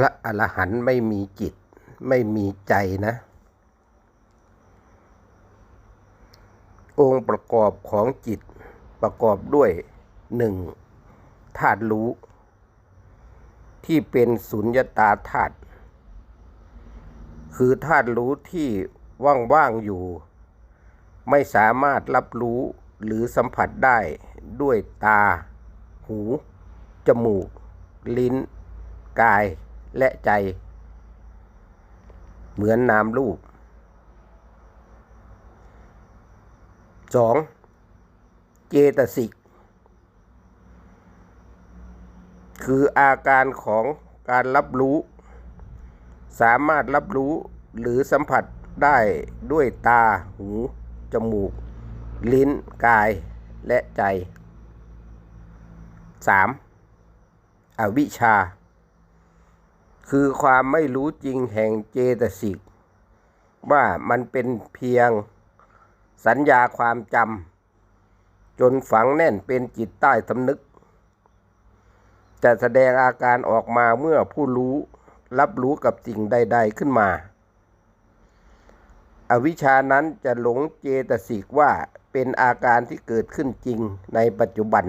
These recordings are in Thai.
พระอรหันต์ไม่มีจิต ไม่มีใจนะ องค์ประกอบของจิตประกอบด้วยหนึ่งธาตุรู้ ที่เป็นสุญญตาธาตุคือธาตุรู้ที่ว่างๆอยู่ ไม่สามารถรับรู้หรือสัมผัสได้ด้วยตา หู จมูก ลิ้น กาย และใจ เหมือนนามรูป 2. เจตสิก คืออาการของการรับรู้ สามารถรับรู้หรือสัมผัสได้ด้วยตา หู จมูก ลิ้น กาย และใจ 3. อวิชชา คือความไม่รู้จริงแห่งเจตสิก ว่ามันเป็นเพียงสัญญาความจำจนฝังแน่นเป็นจิตใต้สำนึก จะแสดงอาการออกมาเมื่อผู้รู้รับรู้กับสิ่งใด ๆขึ้นมา อวิชานั้นจะหลงเจตสิกว่าเป็นอาการที่เกิดขึ้นจริงในปัจจุบัน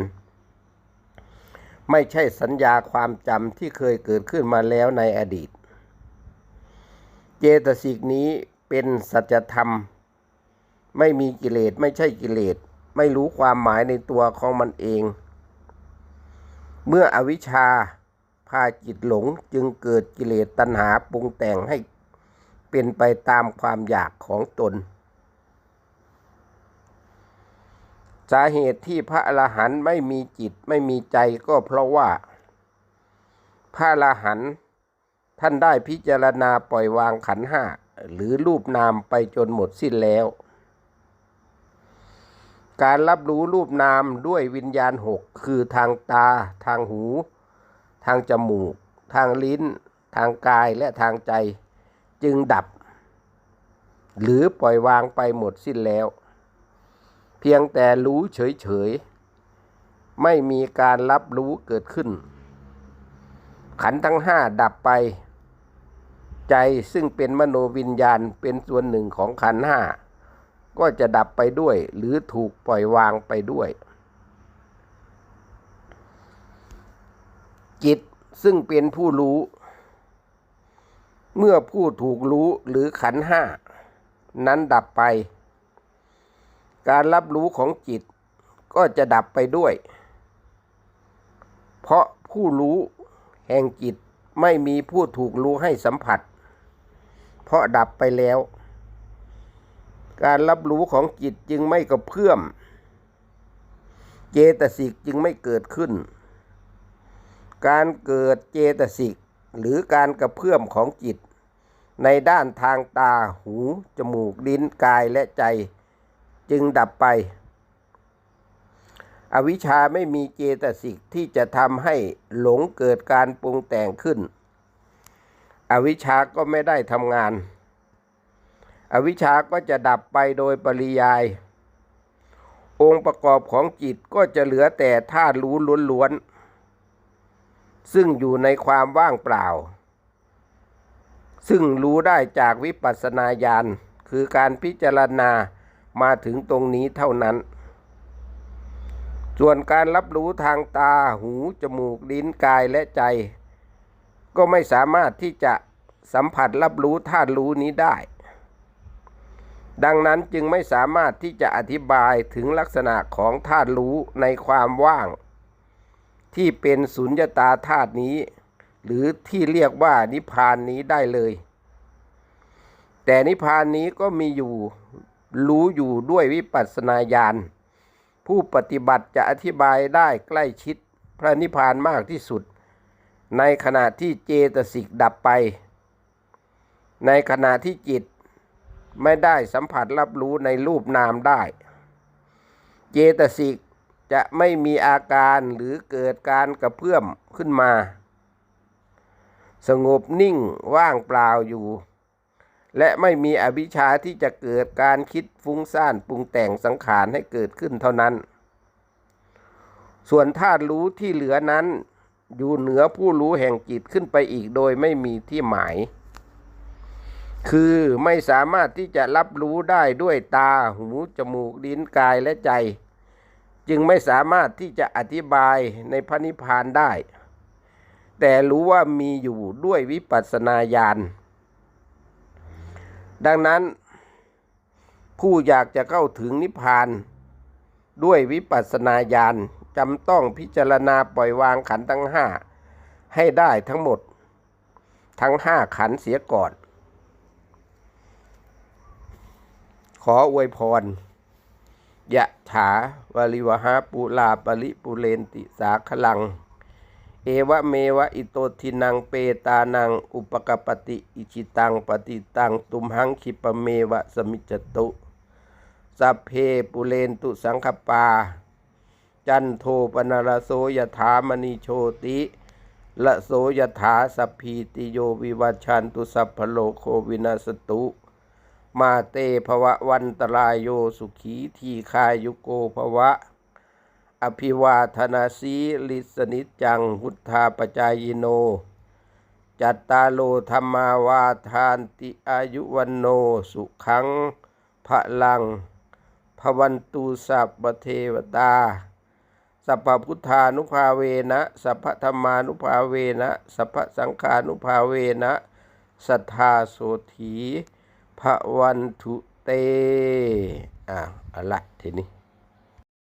ไม่ใช่สัญญาความจำที่เคยเกิดขึ้นมาแล้วในอดีต เจตสิกนี้เป็นสัจธรรม ไม่มีกิเลสไม่ใช่กิเลส ไม่รู้ความหมายในตัวของมันเอง เมื่ออวิชชาพาจิตหลงจึงเกิดกิเลสตัณหาปรุงแต่งให้เป็นไปตามความอยากของตน สาเหตุที่พระอรหันต์ไม่มีจิตไม่มีใจก็เพราะว่า พระอรหันต์ท่านได้พิจารณาปล่อยวางขันห้าหรือรูปนามไปจนหมดสิ้นแล้ว การรับรู้รูปนามด้วยวิญญาณหกคือทางตา ทางหู ทางจมูก ทางลิ้น ทางกายและทางใจจึงดับ หรือปล่อยวางไปหมดสิ้นแล้ว เพียงแต่รู้เฉยๆ ไม่มีการรับรู้เกิดขึ้น ขันทั้งห้าดับไป ใจซึ่งเป็นมโนวิญญาณเป็นส่วนหนึ่งของขันห้าก็จะดับไปด้วย หรือถูกปล่อยวางไปด้วย จิตซึ่งเป็นผู้รู้ เมื่อผู้ถูกรู้หรือขันห้า นั้นดับไป การรับรู้ของจิตก็จะดับไปด้วย เพราะผู้รู้แห่งจิตไม่มีผู้ถูกรู้ให้สัมผัส เพราะดับไปแล้ว การรับรู้ของจิตจึงไม่กระเพื่อม เจตสิกจึงไม่เกิดขึ้น การเกิดเจตสิกหรือการกระเพื่อมของจิต ในด้านทางตาหู จมูก ลิ้นกายและใจ จึงดับไป อวิชชาไม่มีเจตสิกที่จะทำให้หลงเกิดการปรุงแต่งขึ้น อวิชชาก็ไม่ได้ทำงาน อวิชชาก็จะดับไปโดยปริยาย องค์ประกอบของจิตก็จะเหลือแต่ธาตุรู้ล้วนๆ ซึ่งอยู่ในความว่างเปล่า ซึ่งรู้ได้จากวิปัสสนาญาณคือการพิจารณา มาถึงตรงนี้เท่านั้น ส่วนการรับรู้ทางตา หู จมูก ลิ้น กายและใจ ก็ไม่สามารถที่จะสัมผัสรับรู้ธาตุรู้นี้ได้ ดังนั้นจึงไม่สามารถที่จะอธิบายถึงลักษณะของธาตุรู้ในความว่าง ที่เป็นสุญญตาธาตุนี้ หรือที่เรียกว่านิพพานนี้ได้เลย แต่นิพพานนี้ก็มีอยู่ รู้อยู่ด้วยวิปัสสนาญาณผู้ปฏิบัติจะอธิบายได้ใกล้ชิดพระนิพพานมากที่สุด ในขณะที่เจตสิกดับไป ในขณะที่จิตไม่ได้สัมผัสรับรู้ในรูปนามได้ เจตสิกจะไม่มีอาการหรือเกิดการกระเพื่อมขึ้นมา สงบนิ่งว่างเปล่าอยู่ และไม่มีอวิชชาที่จะเกิดการคิดฟุ้งซ่านปรุงแต่งสังขารให้เกิดขึ้นเท่านั้น ส่วนธาตุรู้ที่เหลือนั้น อยู่เหนือผู้รู้แห่งจิตขึ้นไปอีกโดยไม่มีที่หมาย คือไม่สามารถที่จะรับรู้ได้ด้วยตา หู จมูก ลิ้น กาย และใจ จึงไม่สามารถที่จะอธิบายในพระนิพพานได้ แต่รู้ว่ามีอยู่ด้วยวิปัสสนาญาณ ดังนั้น ผู้อยากจะเข้าถึงนิพพาน ด้วยวิปัสสนาญาณจำต้องพิจารณาปล่อยวางขันทั้งห้าให้ได้ทั้งหมด ทั้งห้าขันเสียก่อน ขออวยพรยะถาวริวหาปุลาปริปุเรนติสาคลัง เอวะเมวะอิโตทินังเปตานัง อุปกปปติอิชิตังปฏิตังตุมหังคิปะเมวะสมิจตุสัพเพปุเรนตุสังคปา จันโทปนารโสยถามณีโชติละโสยถาสัพพีติโยวิวัชันตุสัพพโลกโควินาสตุ มาเตภวะวันตรายโยสุขีทีคายุโกภวะ อภิวาธนาสีลิสนิจังพุทธาปจายโน จัตตาโลธรรมาวาทานติอายุวันโน สุขังพระลังพวันตุสัพเทวตา สัพพุทธานุภาเวนะ สัพพธรรมานุภาเวนะ สัพพสังฆานุภาเวนะ สัทธาโสถีพระวันทุเต อ่าอาละทีนี้